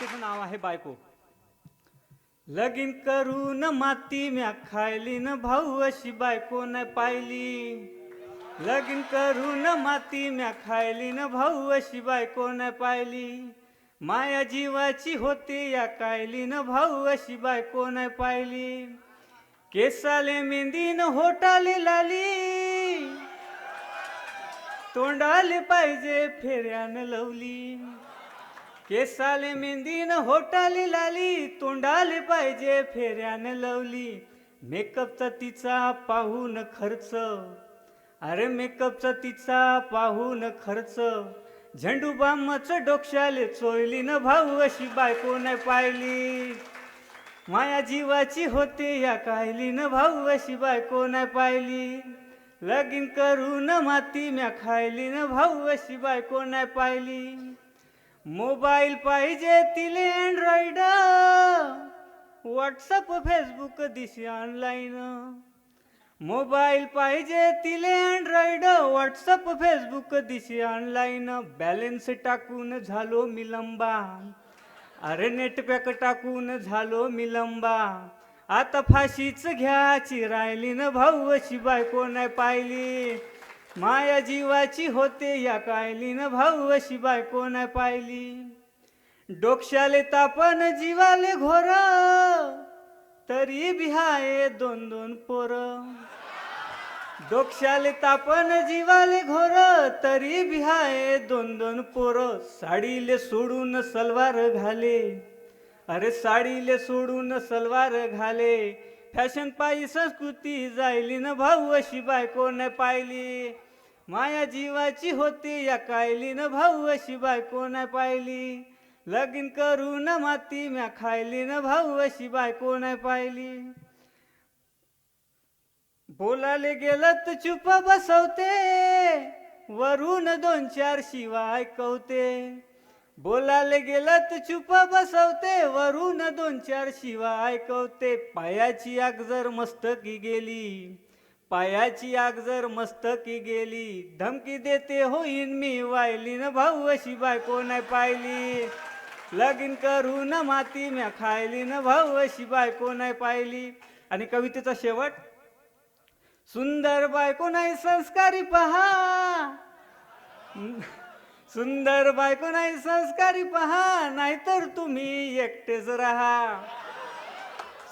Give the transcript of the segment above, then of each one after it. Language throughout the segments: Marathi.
कवितेचं नाव आहे बायको. लगीन करून माती म्या खायली न भाऊ अशी बायको न पाहिली. लगीन करून माती म्या खायली न भाऊ अशी बायको न पाहिली. माया जीवाची होती या कायली न भाऊ अशी बायको न पाहिली. केसाले मेहंदीन होटाले लाली. तोंडाले पाहिजे फेऱ्यानं लवली. केसाले मेंदीन होटाली लाली तोंडाले पाहिजे फेऱ्यानं लवली. मेकअपचा तिचा पाहून खर्च. अरे मेकअपचा तिचा पाहून खर्च. झेंडू बामच डोक्षाले चोयली न भाऊ अशी बायको नाही पाहिली. माया जीवाची होते या कायली न भाऊ अशी बायको नाही पाहिली. लगीन करून माती म्या खायली न भाऊ अशी बायको नाही पाहिली. मोबाईल पाहिजे तिले अँड्रॉइड. व्हॉट्सअप फेसबुक दिशी ऑनलाईन मोबाईल पाहिजे तिले अँड्रॉइड. व्हॉट्सअप फेसबुक दिशी ऑनलाईन बॅलन्स टाकून झालो मिलंबा अरे नेट पॅक टाकून झालो मिलंबा आता फाशीच घ्याची राहिली न भाऊ अशी बायको नाही पाहिली. माया जीवाची होते या कायली न भाऊ अशी बायको नाही पाहिली. डोक्याले तापन जीवाले घोर तरी बिहाये दोन दोन पोर. डोक्याले तापन जीवाले घोर तरी बिहाये दोन दोन पोर. साडीले सोडून सलवार घाले. अरे साडीले सोडून सलवार घाले. फॅशन पायी संस्कृती जायली न भाऊ अशी बायको न पाहिली माया जीवाची होती या कायली न भाऊ अशी बायको न पाहिली लगीन करू न माती म्या खायली न भाऊ अशी बायको न पाहिली बोलाले गेलं तर चुप बसवते. वरून दोन चार शिवाय कवते बोलाले गेलं तर चुप बसवते. वरून दोन चार शिवा ऐकवते. पायाची आग जर मस्तकी गेली पायाची आग जर मस्तकी गेली धमकी देते होईन मी वायली न भाऊ अशी बायको नाही पाहिली. लगीन करून माती म्या खायली न भाऊ अशी बायको नाही पाहिली. आणि कवितेचा शेवट सुंदर बायको नाही संस्कारी पहा. सुंदर बायको नाही संस्कारी पहा नाहीतर तुम्ही एकटेच राहा.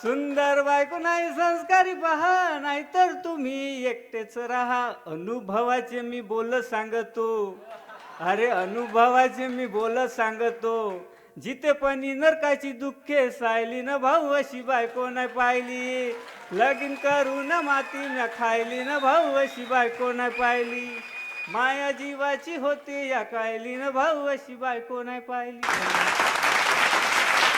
सुंदर बायको नाही संस्कारी पहा नाहीतर तुम्ही एकटेच राहा. अनुभवाचे मी बोल सांगतो. अरे अनुभवाचे मी बोल सांगतो. जिथे पण नरकाची दुःखे सायली न भाऊ अशी बायको नाही पाहिली. लगीन करून माती न खायली न भाऊ अशी बायको नाही पाहिली. माया जीवाची होती या कायली भाऊ अशी बायको नाही पाहिली.